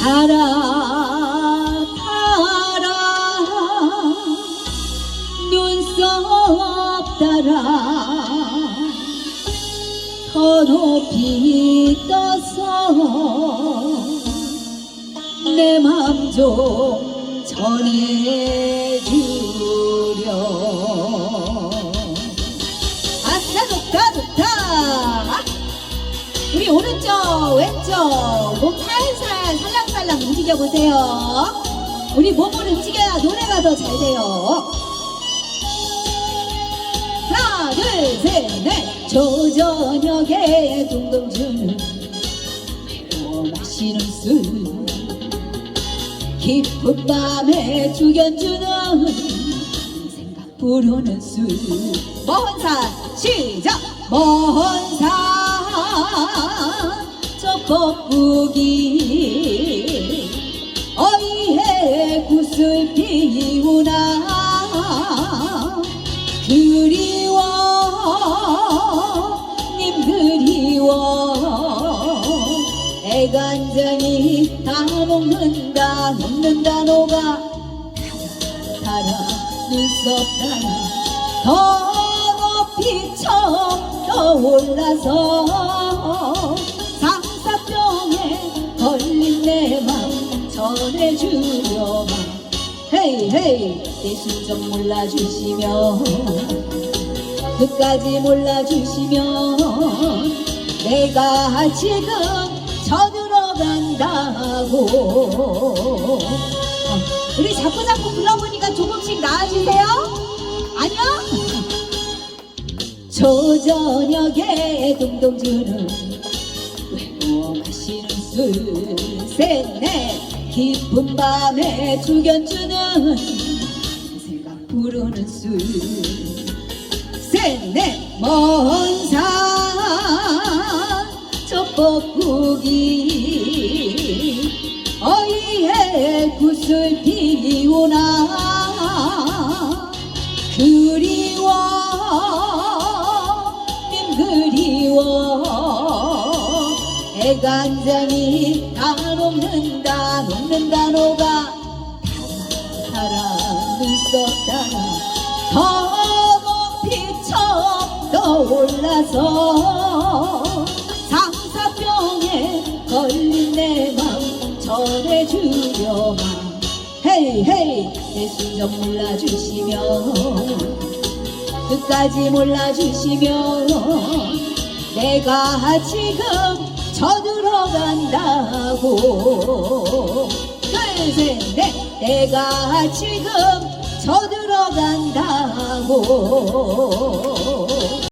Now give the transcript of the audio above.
타라 타라. 눈썹 따라. 더 높이 떠서 내 맘 좀 전해주려. 아싸 좋다 좋다. 우리 오른쪽 왼쪽 몸 살살 살랑살랑 움직여 보세요. 우리 몸을 움직여야 노래가 더 잘 돼요. 하나 둘 셋넷. 저저녁에 동동 주는 외로워 마시는 술. 깊은 밤에 죽여주는 생각 부르는 술. 먼산 시작! 먼산 저 거북이 슬 피우나. 그리워 님 그리워. 애간장이 다 녹는다 녹는다 녹아 달아 눈썹 달아. 더 높이 쳐 떠올라서. 상사병에 걸린 내 맘 전해주려마 헤이 헤이 내 심정 몰라주시면 끝까지 몰라주시면 내가 지금 저들어 간다고 어, 우리 자꾸 자꾸 불러보니까 조금씩 나아지세요? 아니요? 저 저녁에 동동 주는 외로워 마시는 술 셋넷 깊은 밤에 죽여주는 생각 부르는 술. 셋넷 먼산 저 뻐꾸기 어이해 구슬 피우나. 그리워 님 그리워 애간장이 다 녹는다 녹는다 녹아. 눈썹 달아 더 높이 쳐 떠올라서 상사병에 걸린 내 맘 전해주려마 헤이 헤이 내 심정 몰라주시면 끝까지 몰라주시면 내가 지금 저들어간다고. 둘셋넷 내가 지금 저들어간다고